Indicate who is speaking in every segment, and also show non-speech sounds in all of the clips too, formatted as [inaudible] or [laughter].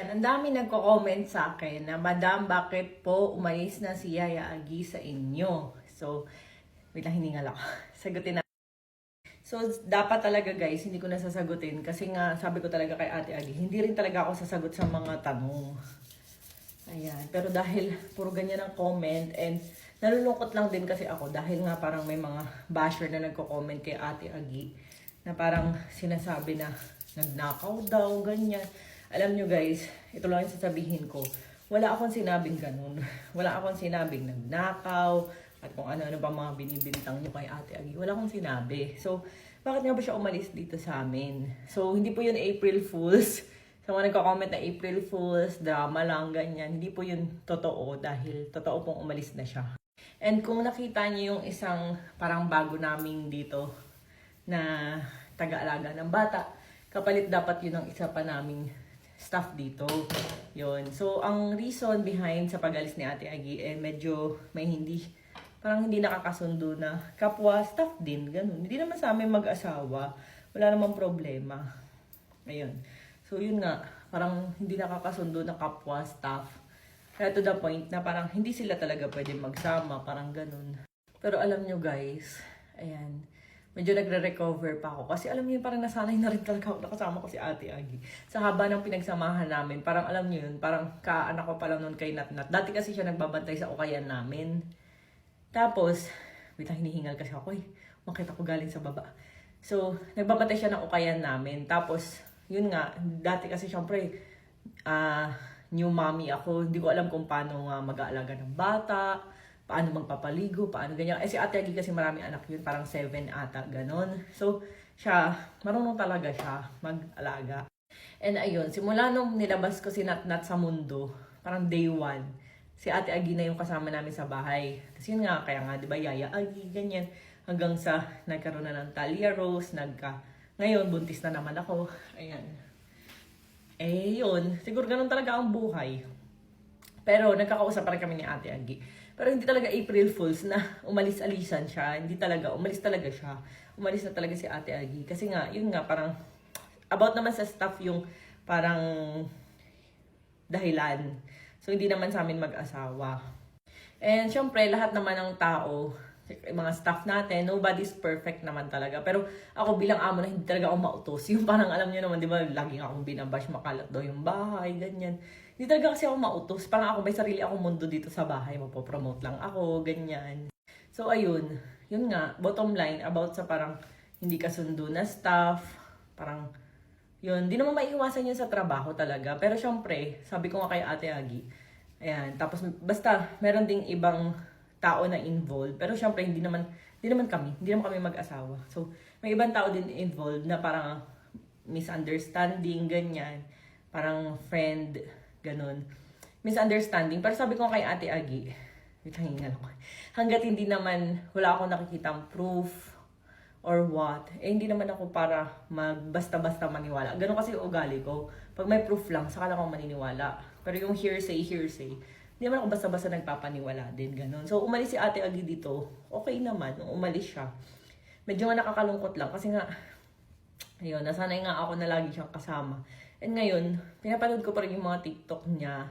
Speaker 1: Ang dami nagko-comment sa akin na, Madam, bakit po umalis na si Yaya Agi sa inyo? So, wait lang, hiningal ako. [laughs] Sagutin na. So, dapat talaga guys, hindi ko na sasagutin. Kasi nga, sabi ko talaga kay Ate Agi, hindi rin talaga ako sasagot sa mga tanong. Ayan. Pero dahil puro ganyan ang comment and nalulungkot lang din kasi ako dahil nga parang may mga basher na nagko-comment kay Ate Agi na parang sinasabi na nagnakaw daw, ganyan. Alam nyo guys, ito lang yung sasabihin ko. Wala akong sinabing ganun. [laughs] Wala akong sinabing nagnakaw at kung ano-ano pa mga binibintang nyo kay Ate Agi. Wala akong sinabi. So, bakit nga ba siya umalis dito sa amin? So, hindi po yun April Fools. [laughs] Sa mga nagko-comment na April Fools, drama lang, ganyan. Hindi po yun totoo dahil totoo pong umalis na siya. And kung nakita niyo yung isang parang bago naming dito na taga-alaga ng bata, kapalit dapat yun ang isa pa naming staff dito. Yun. So, ang reason behind sa pag-alis ni Ate Agi, eh, medyo may hindi, parang hindi nakakasundo na kapwa staff din, ganun. Hindi naman sa amin mag-asawa, wala namang problema. Ayun. So, yun nga, parang hindi nakakasundo na kapwa staff. Kaya to the point na parang hindi sila talaga pwede magsama, parang ganun. Pero alam nyo guys, ayan, medyo nagre-recover pa ako. Kasi alam niyo, parang nasanay na rin talaga ako nakasama ko si Ate Agi. Sa haba ng pinagsamahan namin, parang alam niyo yun, parang kaanak ko pa lang noon kay Nat Nat. Dati kasi siya nagbabantay sa ukayan namin. Tapos, wait lang, hinihingal kasi ako eh. Makita ko galing sa baba. So, nagbabantay siya ng ukayan namin. Tapos, yun nga, dati kasi syempre, ah, new mommy ako. Hindi ko alam kung paano nga mag-aalaga ng bata, paano magpapaligo, paano ganyan. Eh si Ate Agi kasi marami anak yun, parang seven ata, ganon. So, siya, marunong talaga siya mag-alaga. And ayun, simula nung nilabas ko si Nat Nat sa mundo, parang day one, si Ate Agi na yung kasama namin sa bahay. Kasi yun nga, kaya nga, di ba, Yaya Agi, ganyan. Hanggang sa nagkaroon na ng Talia Rose, nagka... Ngayon, buntis na naman ako. Ayan. Eh, yun. Siguro ganun talaga ang buhay. Pero nagkakausap pa rin kami ni Ate Agi. Pero hindi talaga April Fools na umalis-alisan siya. Hindi talaga. Umalis talaga siya. Umalis na talaga si Ate Agi. Kasi nga, yun nga, parang about naman sa staff yung parang dahilan. So, hindi naman sa amin mag-asawa. And syempre, lahat naman ng tao, mga staff natin, nobody's perfect naman talaga. Pero ako bilang amo na hindi talaga ako mautos. [laughs] Yung parang alam niyo naman, di ba, laging akong binabash, makalat daw yung bahay, ganyan. Hindi talaga kasi ako mautos. Parang ako may sarili akong mundo dito sa bahay. Mapopromote lang ako, ganyan. So ayun, yun nga, bottom line about sa parang hindi kasundo na staff, parang yun, di naman maiiwasan yun sa trabaho talaga. Pero syempre, sabi ko nga kay Ate Agi, ayan, tapos basta meron ding ibang tao na involved. Pero syempre, hindi naman, hindi naman kami, hindi naman kami mag-asawa. So, may ibang tao din involved na parang misunderstanding, ganyan. Parang friend, ganun. Misunderstanding. Pero sabi ko kay Ate Agi, wait lang, hingal. Hanggat hindi naman, wala akong nakikitang proof or what, eh hindi naman ako para mag basta-basta maniwala. Ganun kasi ugali ko. Pag may proof lang, saka lang ako maniniwala. Pero yung hearsay, hearsay, hindi naman ako basta-basta nagpapaniwala din, ganun. So, umalis si Ate Agi dito, okay naman, nung umalis siya. Medyo nga nakakalungkot lang kasi nga, ayun, nasanay nga ako na lagi siyang kasama. And ngayon, pinapanood ko pa rin yung mga TikTok niya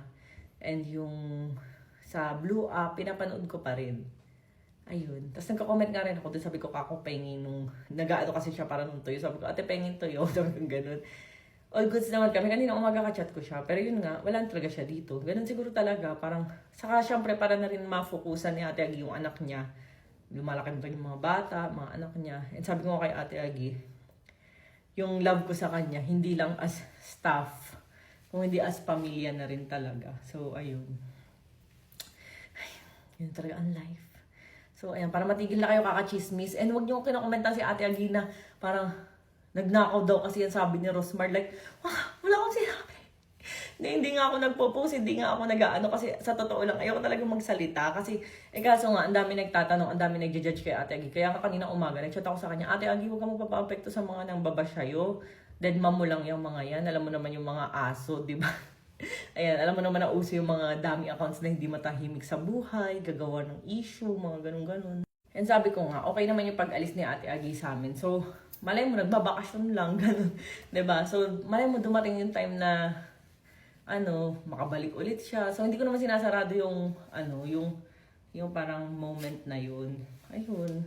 Speaker 1: and yung sa Blue App, pinapanood ko pa rin. Ayun. Tapos nagka-comment nga rin ako doon, sabi ko, kako pengin nung, nag-ano kasi siya para nung tuyo. Sabi ko, ate pengin tuyo. [laughs] Sabi ko, ganun. All goods naman kami. Kanina umaga ka-chat ko siya. Pero yun nga, wala talaga siya dito. Ganun siguro talaga. Parang, saka syempre para na rin mafokusan ni Ate Agi yung anak niya. Lumalaki na yung mga bata, mga anak niya. And sabi ko kay Ate Agi, yung love ko sa kanya, hindi lang as staff, kung hindi as pamilya na rin talaga. So, ayun. Ay, yun talaga ang life. So, ayan, para matigil na kayo kakachismis. And huwag niyo kinakomentan si Ate Agina, parang nagnakaw daw kasi yan sabi ni Rosmar. Like, akong sinabi. Hindi, hindi nga ako nagpo-post, hindi nga ako nag-ano kasi sa totoo lang, ayoko talaga magsalita. Kasi, eh kaso nga, ang dami nagtatanong, ang dami nagja-judge kay Ate Agi. Kaya ka kanina umaga, nagchat ako sa kanya, Ate Agi, huwag ka magpapa-apekto sa mga nang babasyayo. Dead mom mo lang yung mga yan. Alam mo naman yung mga aso, di ba? [laughs] Ayan, alam mo naman na uso yung mga dami accounts na hindi matahimik sa buhay, gagawa ng issue, mga ganun-ganun. And sabi ko nga, okay naman yung pag-alis ni Ate Agi sa amin. So, malay mo, nagbabakasyon lang, [laughs] ganun. ba So, malay mo, dumating yung time na ano, makabalik ulit siya. So, hindi ko naman sinasarado yung, ano, yung, yung parang moment na yun. Ayun.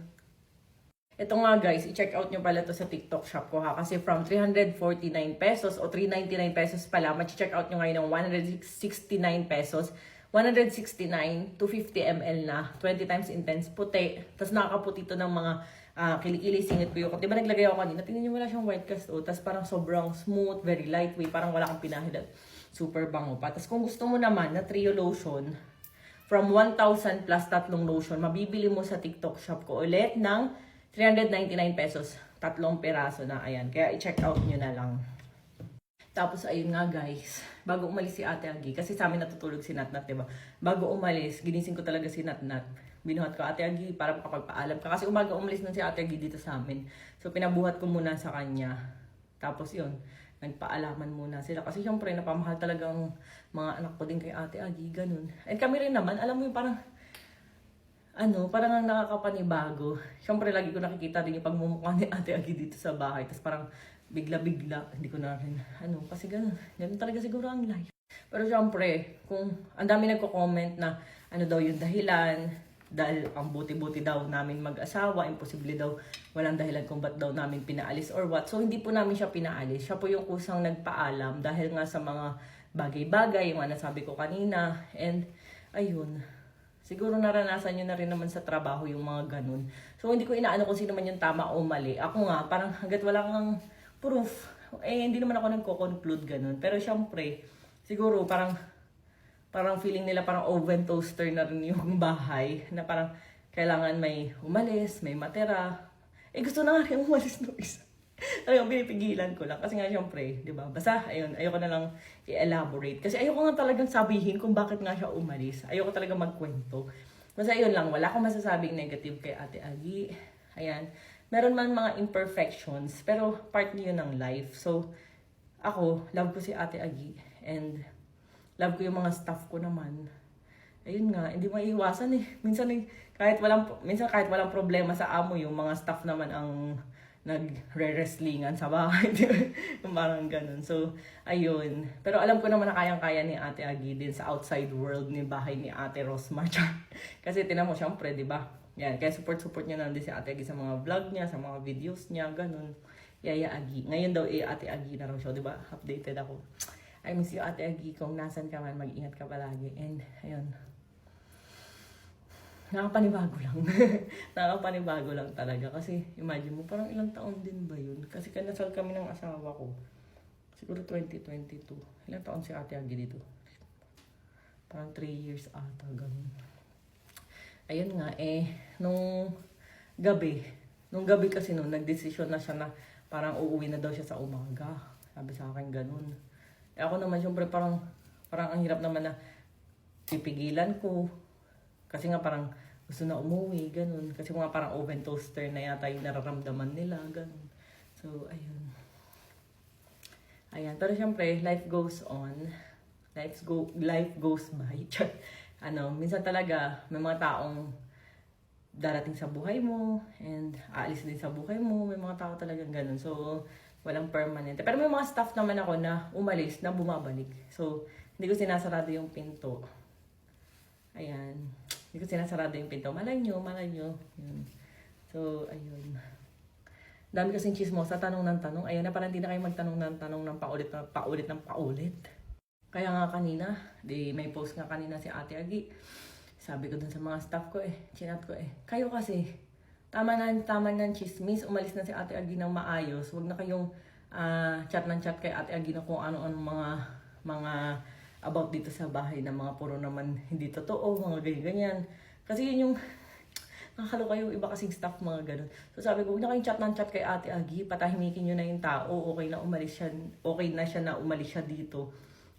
Speaker 1: Ito nga guys, i-check out nyo pala to sa TikTok shop ko ha. Kasi from 349 pesos o 399 pesos pala, ma-check out nyo ngayon ng 169 pesos. 169, 250 ml na, 20 times intense, puti. Tapos nakakaputi to ng mga uh, kilikili, singit ko yun. Di naglagay ako kanina? Tingnan nyo wala siyang white cast. Oh. Tapos parang sobrang smooth, very lightweight. Parang wala kang pinahilan. Super bango pa. Tapos kung gusto mo naman na trio lotion, from 1,000 plus tatlong lotion, mabibili mo sa TikTok shop ko ulit ng 399 pesos. Tatlong peraso na. Ayan. Kaya i-check out nyo na lang. Tapos ayun nga guys, bago umalis si Ate Agi, kasi sa amin natutulog si Natnat, diba? Bago umalis, ginising ko talaga si Natnat. Binuhat ko, Ate Agi, para makapagpaalam ka. Kasi umaga umalis na si Ate Agi dito sa amin. So pinabuhat ko muna sa kanya. Tapos yun, nagpaalaman muna sila. Kasi syempre, napamahal talagang mga anak ko din kay Ate Agi, ganun. And kami rin naman, alam mo yung parang, ano, parang ang nakakapanibago. Syempre, lagi ko nakikita din yung pagmumukha ni Ate Agi dito sa bahay. Tapos parang, bigla-bigla, hindi ko na rin, ano, kasi ganun, ganun talaga siguro ang life. Pero syempre, kung ang dami nagko-comment na ano daw yung dahilan, dahil ang buti-buti daw namin mag-asawa, imposible daw, walang dahilan kung ba't daw namin pinaalis or what. So, hindi po namin siya pinaalis. Siya po yung kusang nagpaalam dahil nga sa mga bagay-bagay, yung mga nasabi ko kanina. And, ayun, Siguro naranasan nyo na rin naman sa trabaho yung mga ganun. So, hindi ko inaano kung sino man yung tama o mali. Ako nga, parang hanggat wala kang proof. Eh, hindi naman ako nagko-conclude ganun. Pero syempre, siguro parang, parang feeling nila parang oven toaster na rin yung [laughs] bahay. Na parang kailangan may umalis, may matera. Eh, gusto na nga rin umalis no isa. [laughs] Talagang pinipigilan ko lang. Kasi nga, syempre, di ba? Basta, ayun, ayoko na lang i-elaborate. Kasi ayoko nga talagang sabihin kung bakit nga siya umalis. Ayoko talaga magkwento. Basta ayun lang, wala akong masasabing negative kay Ate Agi. Ayan meron man mga imperfections, pero part niyo ng life. So, ako, love ko si Ate Agi. And, love ko yung mga staff ko naman. Ayun nga, hindi maiiwasan eh. Minsan, eh, kahit walang, minsan kahit walang problema sa amo, yung mga staff naman ang nagre-wrestlingan sa bahay. [laughs] parang ganun. So, ayun. Pero alam ko naman na kayang-kaya ni Ate Agi din sa outside world ni bahay ni Ate Rosmar. [laughs] Kasi tinan mo, syempre, di ba? Yan, kaya support-support niya na din si Ate Agi sa mga vlog niya, sa mga videos niya, ganun. Yaya Agi. Ngayon daw, eh, Ate Agi na raw siya, di ba? Updated ako. I miss you, Ate Agi. Kung nasan ka man, mag-ingat ka palagi. And, ayun. Nakapanibago lang. [laughs] Nakapanibago lang talaga. Kasi, imagine mo, parang ilang taon din ba yun? Kasi kanasal kami ng asawa ko. Siguro 2022. Ilang taon si Ate Agi dito? Parang 3 years ata, ganun ayun nga, eh, nung gabi, nung gabi kasi nung nagdesisyon na siya na parang uuwi na daw siya sa umaga. Sabi sa akin ganun. Eh, ako naman, syempre parang, parang ang hirap naman na pipigilan ko. Kasi nga parang gusto na umuwi, ganun. Kasi mga parang oven toaster na yata yung nararamdaman nila, ganun. So, ayun. Ayan. Pero syempre, life goes on. Life, go, life goes by. [laughs] ano, minsan talaga may mga taong darating sa buhay mo and aalis din sa buhay mo. May mga tao talagang ganun. So, walang permanent. Pero may mga staff naman ako na umalis, na bumabalik. So, hindi ko sinasarado yung pinto. Ayan. Hindi ko sinasarado yung pinto. Malay nyo, malay nyo. Yun. So, ayun. Dami kasing chismosa, tanong ng tanong. Ayun na, parang hindi na kayo magtanong ng tanong ng paulit, ng paulit, ng paulit. Kaya nga kanina, di may post nga kanina si Ate Agi. Sabi ko dun sa mga staff ko eh, chinat ko eh, kayo kasi, tama na, tama na chismis, umalis na si Ate Agi ng maayos. Huwag na kayong uh, chat ng chat kay Ate Agi na kung ano-ano mga, mga about dito sa bahay na mga puro naman hindi totoo, mga ganyan-ganyan. Kasi yun yung, [laughs] nakakalo kayo, iba kasing staff, mga ganun. So sabi ko, huwag na kayong chat ng chat kay Ate Agi, patahimikin nyo na yung tao, okay na umalis siya, okay na siya na umalis siya dito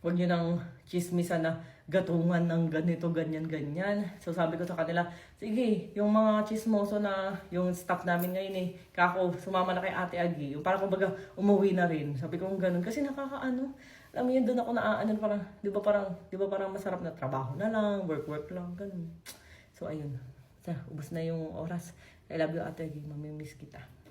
Speaker 1: Huwag nyo nang chismisan na gatungan ng ganito, ganyan, ganyan. So sabi ko sa kanila, sige, yung mga chismoso na yung staff namin ngayon eh, kako, sumama na kay Ate Agi. Yung parang kumbaga umuwi na rin. Sabi ko ganun. Kasi nakakaano, alam mo yun, doon ako na, ano, parang, di ba parang, di ba parang masarap na trabaho na lang, work, work lang, ganun. So ayun. Sa, ubos na yung oras. I love you Ate Agi, mamimiss kita.